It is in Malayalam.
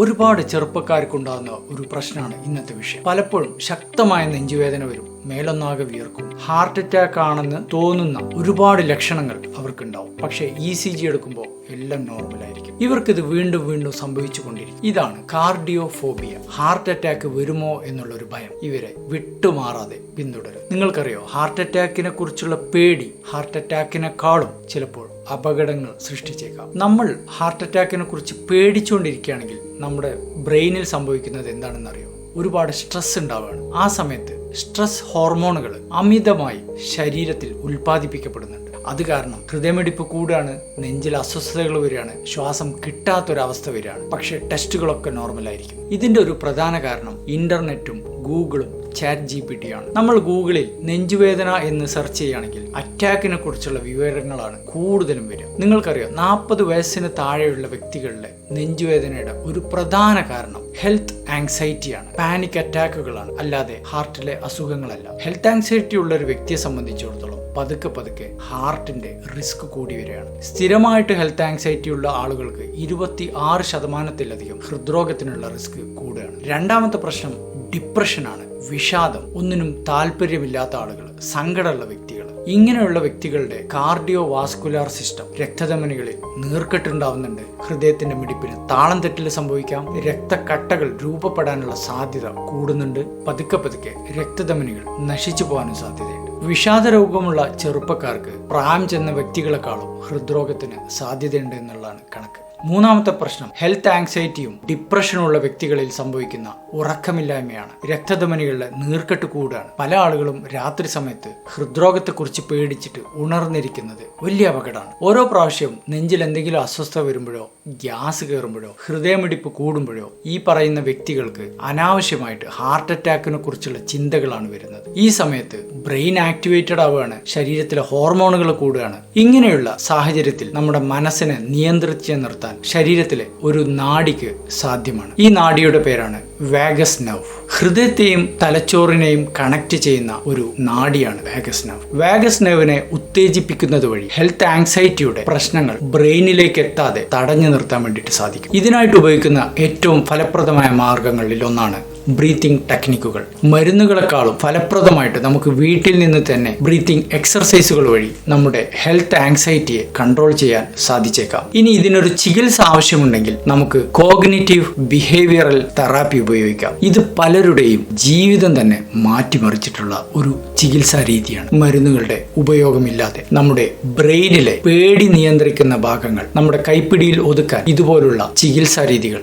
ഒരുപാട് ചെറുപ്പക്കാർക്കുണ്ടാകുന്ന ഒരു പ്രശ്നമാണ് ഇന്നത്തെ വിഷയം. പലപ്പോഴും ശക്തമായ നെഞ്ചുവേദന വരും. മേലൊന്നാകെ വിയർക്കും. ഹാർട്ട് അറ്റാക്ക് ആണെന്ന് തോന്നുന്ന ഒരുപാട് ലക്ഷണങ്ങൾ അവർക്കുണ്ടാവും. പക്ഷേ ഇ സി ജി എടുക്കുമ്പോൾ എല്ലാം നോർമൽ ആയിരിക്കും. ഇവർക്കിത് വീണ്ടും വീണ്ടും സംഭവിച്ചു കൊണ്ടിരിക്കും. ഇതാണ് കാർഡിയോഫോബിയ. ഹാർട്ട് അറ്റാക്ക് വരുമോ എന്നുള്ള ഒരു ഭയം. ഇവരെ വിട്ടുമാറാതെ പിന്തുടരും നിങ്ങൾക്കറിയോ ഹാർട്ട് അറ്റാക്കിനെ കുറിച്ചുള്ള പേടി ഹാർട്ട് അറ്റാക്കിനെക്കാളും ചിലപ്പോൾ അപകടങ്ങൾ സൃഷ്ടിച്ചേക്കാം. നമ്മൾ ഹാർട്ട് അറ്റാക്കിനെ കുറിച്ച് പേടിച്ചുകൊണ്ടിരിക്കുകയാണെങ്കിൽ നമ്മുടെ ബ്രെയിനിൽ സംഭവിക്കുന്നത് എന്താണെന്നറിയോ? ഒരുപാട് സ്ട്രെസ് ഉണ്ടാവുകയാണ് ആ സമയത്ത് സ്ട്രെസ് ഹോർമോണുകൾ അമിതമായി ശരീരത്തിൽ ഉൽപ്പാദിപ്പിക്കപ്പെടുന്നുണ്ട്. അത് കാരണം ഹൃദയമിടിപ്പ് കൂടുകയാണ് നെഞ്ചിൽ അസ്വസ്ഥതകൾ വരികയാണ് ശ്വാസം കിട്ടാത്തൊരവസ്ഥ വരികയാണ്. പക്ഷേ ടെസ്റ്റുകളൊക്കെ നോർമലായിരിക്കും ഇതിന്റെ ഒരു പ്രധാന കാരണം ഇന്റർനെറ്റും ഗൂഗിളും ചാറ്റ് ജി പി ടി ആണ്. നമ്മൾ ഗൂഗിളിൽ നെഞ്ചുവേദന എന്ന് സെർച്ച് ചെയ്യുകയാണെങ്കിൽ അറ്റാക്കിനെ കുറിച്ചുള്ള വിവരങ്ങളാണ് കൂടുതലും വരിക. നിങ്ങൾക്കറിയാം നാൽപ്പത് വയസ്സിന് താഴെയുള്ള വ്യക്തികളിലെ നെഞ്ചുവേദനയുടെ ഒരു പ്രധാന കാരണം ഹെൽത്ത് ആങ്സൈറ്റിയാണ് പാനിക് അറ്റാക്കുകളാണ് അല്ലാതെ ഹാർട്ടിലെ അസുഖങ്ങളല്ല. ഹെൽത്ത് ആങ്സൈറ്റി ഉള്ള ഒരു വ്യക്തിയെ സംബന്ധിച്ചിടത്തോളം പതുക്കെ പതുക്കെ ഹാർട്ടിന്റെ റിസ്ക് കൂടി വരികയാണ്. സ്ഥിരമായിട്ട് ഹെൽത്ത് ആങ്സൈറ്റി ഉള്ള ആളുകൾക്ക് ഇരുപത്തി ആറ് ശതമാനത്തിലധികം ഹൃദ്രോഗത്തിനുള്ള റിസ്ക് കൂടുകയാണ്. രണ്ടാമത്തെ പ്രശ്നം ഡിപ്രഷനാണ് വിഷാദം ഒന്നിനും താല്പര്യമില്ലാത്ത ആളുകൾ സങ്കടമുള്ള വ്യക്തികൾ. ഇങ്ങനെയുള്ള വ്യക്തികളുടെ കാർഡിയോ വാസ്കുലാർ സിസ്റ്റം രക്തധമനികളിൽ നീർക്കെട്ടുണ്ടാവുന്നുണ്ട്. ഹൃദയത്തിന്റെ മിടിപ്പിന് താളം തെറ്റിൽ സംഭവിക്കാം. രക്തക്കട്ടകൾ രൂപപ്പെടാനുള്ള സാധ്യത കൂടുന്നുണ്ട്. പതുക്കെ പതുക്കെ രക്തധമനികൾ നശിച്ചു പോകാനും സാധ്യതയുണ്ട്. വിഷാദ രോഗമുള്ള ചെറുപ്പക്കാർക്ക് പ്രായം ചെന്ന വ്യക്തികളെക്കാളും ഹൃദ്രോഗത്തിന് സാധ്യതയുണ്ട് എന്നുള്ളതാണ് കണക്ക്. മൂന്നാമത്തെ പ്രശ്നം ഹെൽത്ത് ആങ്സൈറ്റിയും ഡിപ്രഷനുള്ള വ്യക്തികളിൽ സംഭവിക്കുന്ന ഉറക്കമില്ലായ്മയാണ്. രക്തധമനികളുടെ നീർക്കെട്ട് കൂടുകയാണ്. പല ആളുകളും രാത്രി സമയത്ത് ഹൃദ്രോഗത്തെക്കുറിച്ച് പേടിച്ചിട്ട് ഉണർന്നിരിക്കുന്നത് വലിയ അപകടമാണ്. ഓരോ പ്രാവശ്യവും നെഞ്ചിൽ എന്തെങ്കിലും അസ്വസ്ഥത വരുമ്പോഴോ ഗ്യാസ് കയറുമ്പോഴോ ഹൃദയമിടിപ്പ് കൂടുമ്പോഴോ ഈ പറയുന്ന വ്യക്തികൾക്ക് അനാവശ്യമായിട്ട് ഹാർട്ട് അറ്റാക്കിനെ കുറിച്ചുള്ള ചിന്തകളാണ് വരുന്നത്. ഈ സമയത്ത് ബ്രെയിൻ ആക്ടിവേറ്റഡ് ആവുകയാണ്. ശരീരത്തിലെ ഹോർമോണുകൾ കൂടുകയാണ്. ഇങ്ങനെയുള്ള സാഹചര്യത്തിൽ നമ്മുടെ മനസ്സിനെ നിയന്ത്രിച്ച് നിർത്താൻ ശരീരത്തിലെ ഒരു നാടിക്ക് സാധ്യമാണ്. ഈ നാടിയുടെ പേരാണ് വാഗസ് നവ് ഹൃദയത്തെയും തലച്ചോറിനെയും കണക്ട് ചെയ്യുന്ന ഒരു നാടിയാണ് വാഗസ് നവ് വാഗസ് നവിനെ ഉത്തേജിപ്പിക്കുന്നത് വഴി ഹെൽത്ത് ആങ്സൈറ്റിയുടെ പ്രശ്നങ്ങൾ ബ്രെയിനിലേക്ക് എത്താതെ തടഞ്ഞു നിർത്താൻ വേണ്ടിയിട്ട് സാധിക്കും. ഇതിനായിട്ട് ഉപയോഗിക്കുന്ന ഏറ്റവും ഫലപ്രദമായ മാർഗങ്ങളിൽ ഒന്നാണ് ബ്രീത്തിങ് ടെക്നിക്കുകൾ മരുന്നുകളെക്കാളും ഫലപ്രദമായിട്ട് നമുക്ക് വീട്ടിൽ നിന്ന് തന്നെ ബ്രീത്തിങ് എക്സർസൈസുകൾ വഴി നമ്മുടെ ഹെൽത്ത് ആങ്സൈറ്റിയെ കൺട്രോൾ ചെയ്യാൻ സാധിച്ചേക്കാം. ഇനി ഇതിനൊരു ചികിത്സ ആവശ്യമുണ്ടെങ്കിൽ നമുക്ക് കോഗ്നേറ്റീവ് ബിഹേവിയറൽ തെറാപ്പി ഉപയോഗിക്കാം. ഇത് പലരുടെയും ജീവിതം തന്നെ മാറ്റിമറിച്ചിട്ടുള്ള ഒരു ചികിത്സാ രീതിയാണ്. മരുന്നുകളുടെ ഉപയോഗമില്ലാതെ നമ്മുടെ ബ്രെയിനിലെ പേടി നിയന്ത്രിക്കുന്ന ഭാഗങ്ങൾ നമ്മുടെ കൈപ്പിടിയിൽ ഒതുക്കാൻ ഇതുപോലുള്ള ചികിത്സാ രീതികൾ